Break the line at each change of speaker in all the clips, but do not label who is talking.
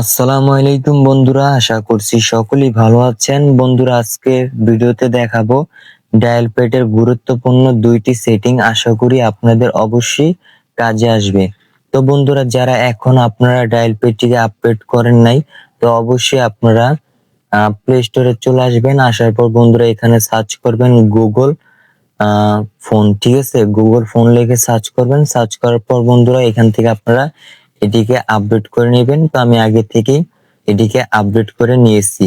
আসসালামু আলাইকুম বন্ধুরা, আশা করছি সকলেই ভালো আছেন। বন্ধুরা, আজকে ভিডিওতে দেখাবো ডায়াল প্যাডের গুরুত্বপূর্ণ দুইটি সেটিং। আশা করি আপনাদের অবশ্যই কাজে আসবে। তো বন্ধুরা, যারা এখন আপনারা ডায়াল প্যাডটিকে আপডেট করেন নাই, তো অবশ্যই আপনারা প্লে স্টোরে চলে আসবেন। আসার পর বন্ধুরা, এখানে সার্চ করবেন গুগল ফোন। ঠিক আছে? গুগল ফোন লিখে সার্চ করবেন। সার্চ করার পর বন্ধুরা, এখান থেকে আপনারা এটিকে আপডেট করে নেবেন। তো আমি আগে থেকেই এটিকে আপডেট করে নিয়েছি।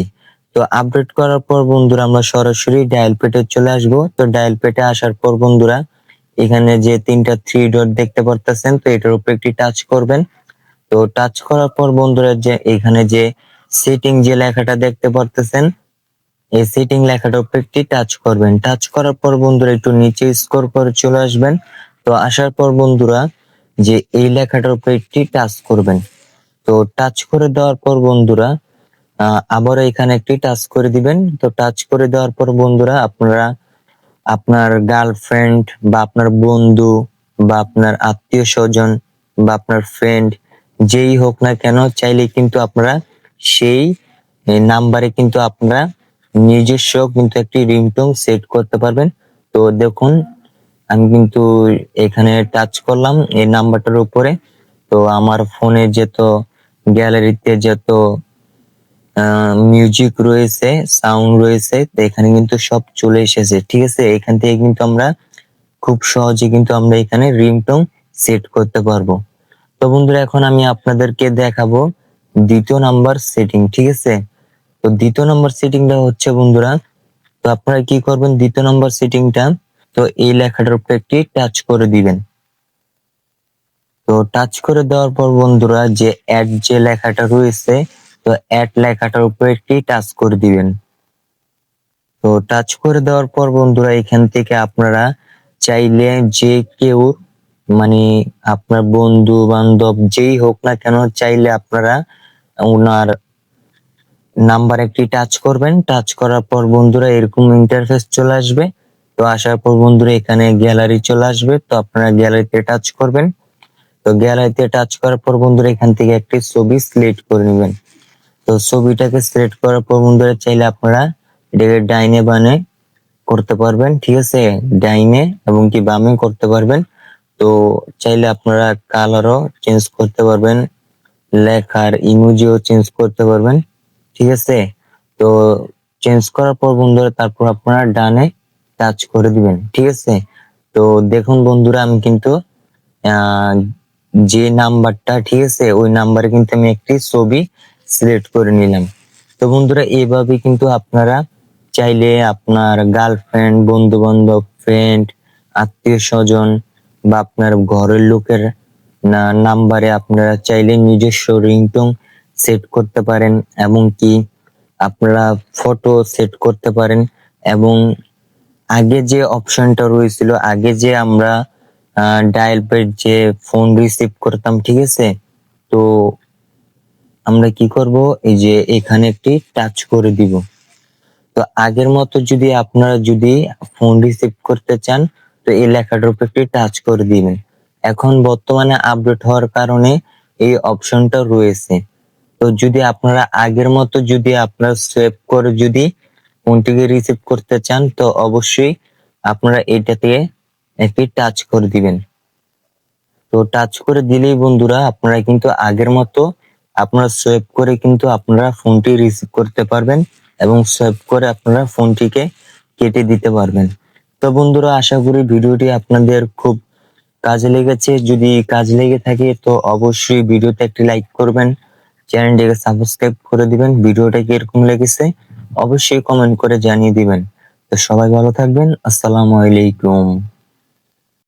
তো আপডেট করার পর বন্ধুরা, আমরা সরাসরি ডায়াল পেটে চলে আসব। তো ডায়াল পেটে আসার পর বন্ধুরা, এখানে যে তিনটা থ্রি ডট দেখতে পারতেছেন, তো এটার উপর একটি টাচ করবেন। তো টাচ করার পর বন্ধুরা, যে এখানে যে সেটিং যে লেখাটা দেখতে পারতেছেন, এই সেটিং লেখাটার উপর একটি টাচ করবেন। টাচ করার পর বন্ধুরা, একটু নিচে স্কোর করে চলে আসবেন। তো আসার পর বন্ধুরা যে এই লেখাটার উপর একটি টাচ করবেন। তো টাচ করে দেওয়ার পর বন্ধুরা আবার এখানে একটি টাচ করে দিবেন। তো টাচ করে দেওয়ার পর বন্ধুরা, আপনারা আপনার গার্লফ্রেন্ড বা আপনার বন্ধু বা আপনার আত্মীয় স্বজন বা আপনার ফ্রেন্ড যেই হোক না কেন, চাইলে কিন্তু আপনারা সেই নাম্বারে কিন্তু আপনারা নিজস্ব কিন্তু একটি রিংটোন সেট করতে পারবেন। তো দেখুন আমি কিন্তু এখানে টাচ করলাম এই নাম্বারটার উপরে। তো আমার ফোনে যেত গ্যালারিতে যত মিউজিক রয়েছে সাউন্ড রয়েছে, তো এখানে কিন্তু সব চলে এসেছে, ঠিক আছে? এখান থেকে কিন্তু আমরা খুব সহজে কিন্তু আমরা এখানে রিংটোন সেট করতে পারব। তো বন্ধুরা, এখন আমি আপনাদেরকে দেখাবো দ্বিতীয় নাম্বার সেটিং ঠিক আছে? তো দ্বিতীয় নাম্বার সেটিংটা হচ্ছে, বন্ধুরা, তো আপনারা কি করবেন? দ্বিতীয় নাম্বার সেটিংটা তো এই লেখাটার উপর একটি টাচ করে দিবেন। তো টাচ করে দেওয়ার পর বন্ধুরা, যে অ্যাড যে লেখাটা রয়েছে, তো অ্যাড লেখাটার উপর একটি টাচ করে দিবেন। তো টাচ করে দেওয়ার পর বন্ধুরা, এখান থেকে আপনারা চাইলে যে কেউ মানে আপনার বন্ধু, বান্ধব, যেই হোক না কেন, চাইলে আপনারা ওনার নাম্বার একটি টাচ করবেন। টাচ করার পর বন্ধুরা, এরকম ইন্টারফেস চলে আসবে। তো আসার পর বন্ধুরা, এখানে গ্যালারি চলে আসবে। তো আপনারা গ্যালারিতে টাচ করবেন। তো গ্যালারিতে টাচ করার পর বন্ধুরা, এখান থেকে একটি ছবি সিলেক্ট করে নেবেন। তো ছবিটাকে সিলেক্ট করার পর বন্ধুরা, চাইলে আপনারা এটাকে ডাইনে বানে করতে পারবেন, ঠিক আছে? ডাইনে এবং কি বামে করতে পারবেন। তো চাইলে আপনারা কালারও চেঞ্জ করতে পারবেন, লেখার ইমোজিও চেঞ্জ করতে পারবেন, ঠিক আছে? তো চেঞ্জ করার পর বন্ধুরা, তারপর আপনারা ডানে টাচ করে দিবেন, ঠিক আছে? তো দেখুন বন্ধুরা, আমি কিন্তু যে নাম্বারটা, ঠিক আছে, ওই নাম্বারে কিন্তু আমি একটি ছবি সিলেক্ট করে নিলাম। তো বন্ধুরা, এভাবে কিন্তু আপনারা চাইলে আপনার গার্লফ্রেন্ড বন্ধু বান্ধব ফ্রেন্ড আত্মীয় স্বজন বা আপনার ঘরের লোকের নাম্বারে আপনারা চাইলে নিজস্ব রিংটোন সেট করতে পারেন, এবং কি আপনারা ফটো সেট করতে পারেন, এবং আগে যে অপশনটা রয়েছিল, আগে যে আমরা ডায়াল পেড যে ফোন রিসিভ করতাম, ঠিক আছে? তো আমরা কি করব? এই যে এখানে একটি টাচ করে দিব। তো আগের মতো যদি আপনারা যদি ফোন রিসিভ করতে চান, তো এই লেখাটার উপর একটি টাচ করে দিবেন। এখন বর্তমানে আপডেট হওয়ার কারণে এই অপশনটা রয়েছে। তো যদি আপনারা আগের মতো যদি আপনারা সেভ করে যদি ফোনটিকে রিসিভ করতে চান, তো অবশ্যই আপনারা এটাতে একটি টাচ করে দিবেন। তো টাচ করে দিলেই বন্ধুরা, আপনারা কিন্তু আগের মতো আপনারা সেভ করে কিন্তু আপনারা ফোনটি রিসিভ করতে পারবেন এবং সেভ করে আপনারা ফোনটিকে কেটে দিতে পারবেন। তো বন্ধুরা, আশা করি ভিডিওটি আপনাদের খুব কাজে লেগেছে। যদি কাজ লেগে থাকে, তো অবশ্যই ভিডিওতে একটি লাইক করবেন, চ্যানেলটিকে সাবস্ক্রাইব করে দিবেন। ভিডিওটা কীরকম লেগেছে? অবশ্যই কমেন্ট করে জানিয়ে দিবেন। তো সবাই ভালো থাকবেন। আসসালামু আলাইকুম।